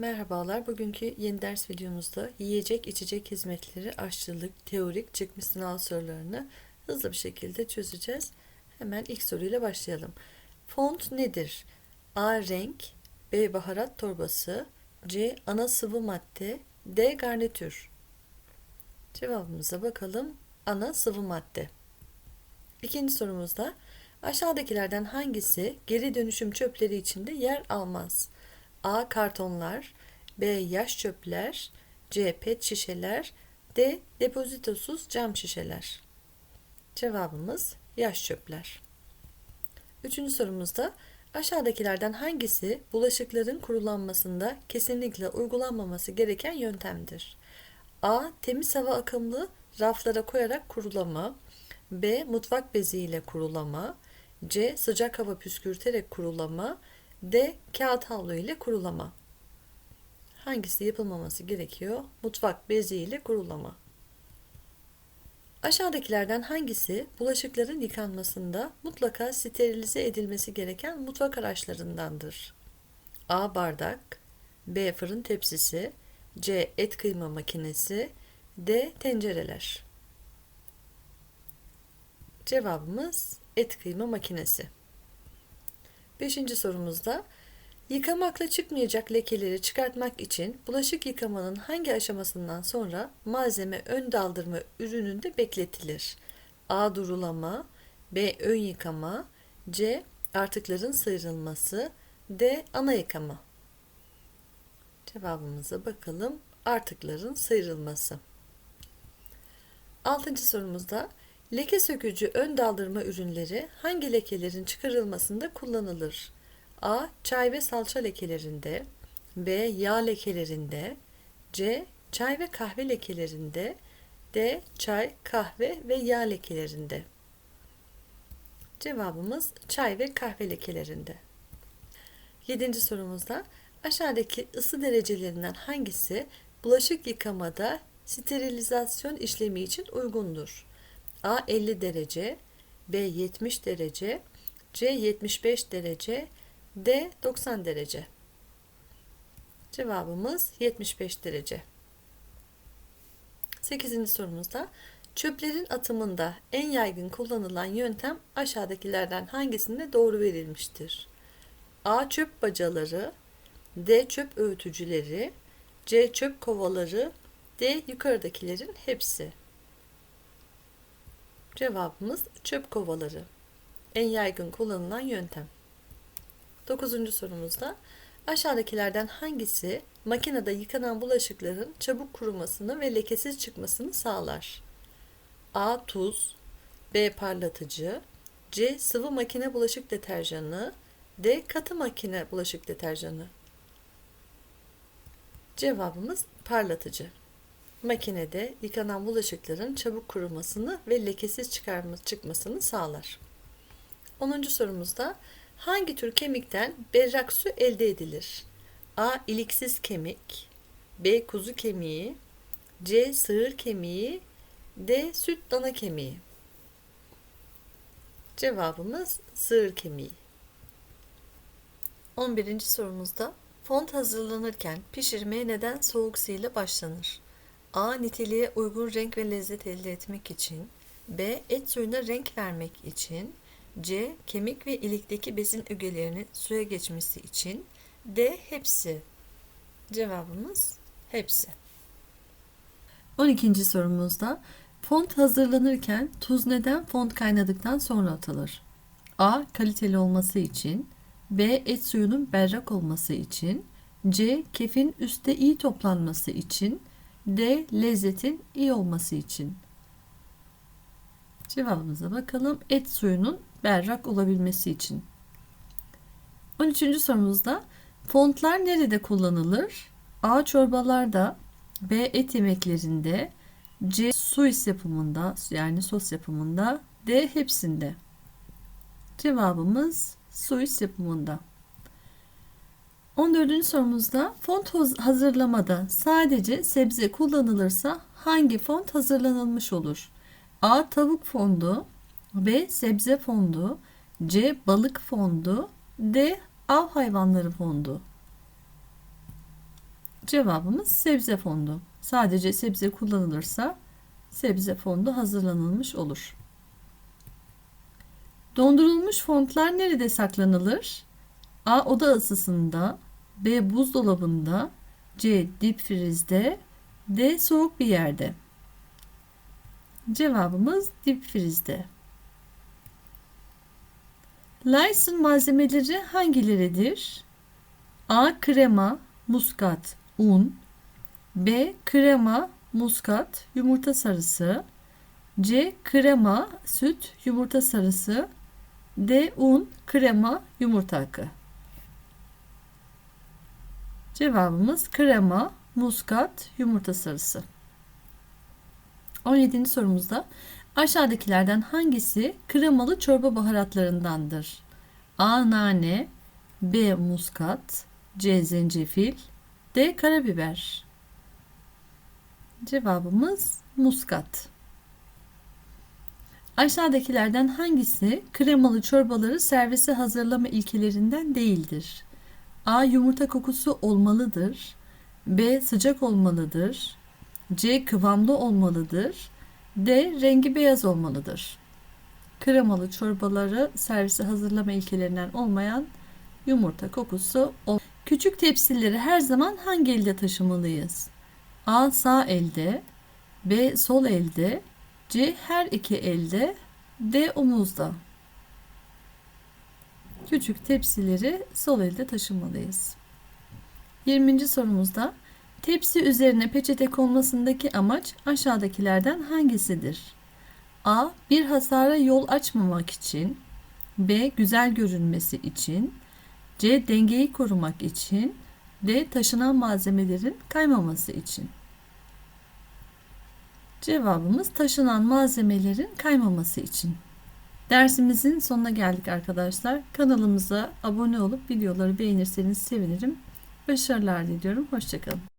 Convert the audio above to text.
Merhabalar. Bugünkü yeni ders videomuzda yiyecek içecek hizmetleri, aşçılık, teorik çıkmış sınav sorularını hızlı bir şekilde çözeceğiz. Hemen ilk soruyla başlayalım. Font nedir? A. Renk B. Baharat torbası C. Ana sıvı madde D. Garnitür Cevabımıza bakalım. Ana sıvı madde. İkinci sorumuzda aşağıdakilerden hangisi geri dönüşüm çöpleri içinde yer almaz? A. Kartonlar B. Yaş çöpler C. Pet şişeler D. Depozitosuz cam şişeler Cevabımız yaş çöpler. Üçüncü sorumuzda aşağıdakilerden hangisi bulaşıkların kurulanmasında kesinlikle uygulanmaması gereken yöntemdir? A. Temiz hava akımlı raflara koyarak kurulama B. Mutfak beziyle kurulama C. Sıcak hava püskürterek kurulama D. Kağıt havlu ile kurulama. Hangisi yapılmaması gerekiyor? Mutfak bezi ile kurulama. Aşağıdakilerden hangisi bulaşıkların yıkanmasında mutlaka sterilize edilmesi gereken mutfak araçlarındandır? A. Bardak B. Fırın tepsisi C. Et kıyma makinesi D. Tencereler Cevabımız et kıyma makinesi. Beşinci sorumuzda yıkamakla çıkmayacak lekeleri çıkartmak için bulaşık yıkamanın hangi aşamasından sonra malzeme ön daldırma ürününde bekletilir? A. Durulama B. Ön yıkama C. Artıkların sıyrılması D. Ana yıkama Cevabımıza bakalım. Artıkların sıyrılması. Altıncı sorumuzda Leke sökücü ön daldırma ürünleri hangi lekelerin çıkarılmasında kullanılır? A. Çay ve salça lekelerinde B. Yağ lekelerinde C. Çay ve kahve lekelerinde D. Çay, kahve ve yağ lekelerinde Cevabımız çay ve kahve lekelerinde. Yedinci sorumuzda aşağıdaki ısı derecelerinden hangisi bulaşık yıkamada sterilizasyon işlemi için uygundur? A 50 derece, B 70 derece, C 75 derece, D 90 derece. Cevabımız 75 derece. 8. sorumuzda çöplerin atımında en yaygın kullanılan yöntem aşağıdakilerden hangisinde doğru verilmiştir? A çöp bacaları, D çöp öğütücüleri, C çöp kovaları, D yukarıdakilerin hepsi. Cevabımız çöp kovaları. En yaygın kullanılan yöntem. Dokuzuncu sorumuzda aşağıdakilerden hangisi makinede yıkanan bulaşıkların çabuk kurumasını ve lekesiz çıkmasını sağlar? A. Tuz B. Parlatıcı C. Sıvı makine bulaşık deterjanı D. Katı makine bulaşık deterjanı Cevabımız parlatıcı makinede yıkanan bulaşıkların çabuk kurumasını ve lekesiz çıkarma, çıkmasını sağlar. 10. sorumuzda hangi tür kemikten berrak su elde edilir? A. iliksiz kemik B. Kuzu kemiği C. Sığır kemiği D. Süt dana kemiği Cevabımız sığır kemiği. 11. sorumuzda font hazırlanırken pişirmeye neden soğuk su ile başlanır? A. Niteliğe uygun renk ve lezzet elde etmek için. B. Et suyuna renk vermek için. C. Kemik ve ilikteki besin ögelerinin suya geçmesi için. D. Hepsi. Cevabımız hepsi. 12. sorumuzda font hazırlanırken tuz neden font kaynadıktan sonra atılır? A. Kaliteli olması için. B. Et suyunun berrak olması için. C. Kefin üstte iyi toplanması için. D. Lezzetin iyi olması için. Cevabımıza bakalım. Et suyunun berrak olabilmesi için. 13. sorumuzda fontlar nerede kullanılır? A. Çorbalarda B. Et yemeklerinde C. Suis yapımında yani sos yapımında D. Hepsinde. Cevabımız suis yapımında. 14. sorumuzda font hazırlamada sadece sebze kullanılırsa hangi font hazırlanılmış olur? A. Tavuk fondu B. Sebze fondu C. Balık fondu D. Av hayvanları fondu Cevabımız sebze fondu. Sadece sebze kullanılırsa sebze fondu hazırlanılmış olur. Dondurulmuş fondlar nerede saklanılır? A. Oda ısısında B. Buzdolabında C. Dip frizde D. Soğuk bir yerde. Cevabımız dip frizde. Lyson malzemeleri hangileridir? A. Krema, muskat, un B. Krema, muskat, yumurta sarısı C. Krema, süt, yumurta sarısı D. Un, krema, yumurta akı Cevabımız krema, muskat, yumurta sarısı. 17. sorumuzda aşağıdakilerden hangisi kremalı çorba baharatlarındandır? A. Nane B. Muskat C. Zencefil D. Karabiber Cevabımız muskat. Aşağıdakilerden hangisi kremalı çorbaları servise hazırlama ilkelerinden değildir? A. Yumurta kokusu olmalıdır. B. Sıcak olmalıdır. C. Kıvamlı olmalıdır. D. Rengi beyaz olmalıdır. Kremalı çorbaları servise hazırlama ilkelerinden olmayan yumurta kokusu ol. Küçük tepsileri her zaman hangi elde taşımalıyız? A. Sağ elde. B. Sol elde. C. Her iki elde. D. Omuzda. Küçük tepsileri sol elde taşımalıyız. 20. sorumuzda tepsi üzerine peçete konmasındaki amaç aşağıdakilerden hangisidir? A. Bir hasara yol açmamak için B. Güzel görünmesi için C. Dengeyi korumak için D. Taşınan malzemelerin kaymaması için Cevabımız taşınan malzemelerin kaymaması için. Dersimizin sonuna geldik arkadaşlar. Kanalımıza abone olup videoları beğenirseniz sevinirim. Başarılar diliyorum. Hoşçakalın.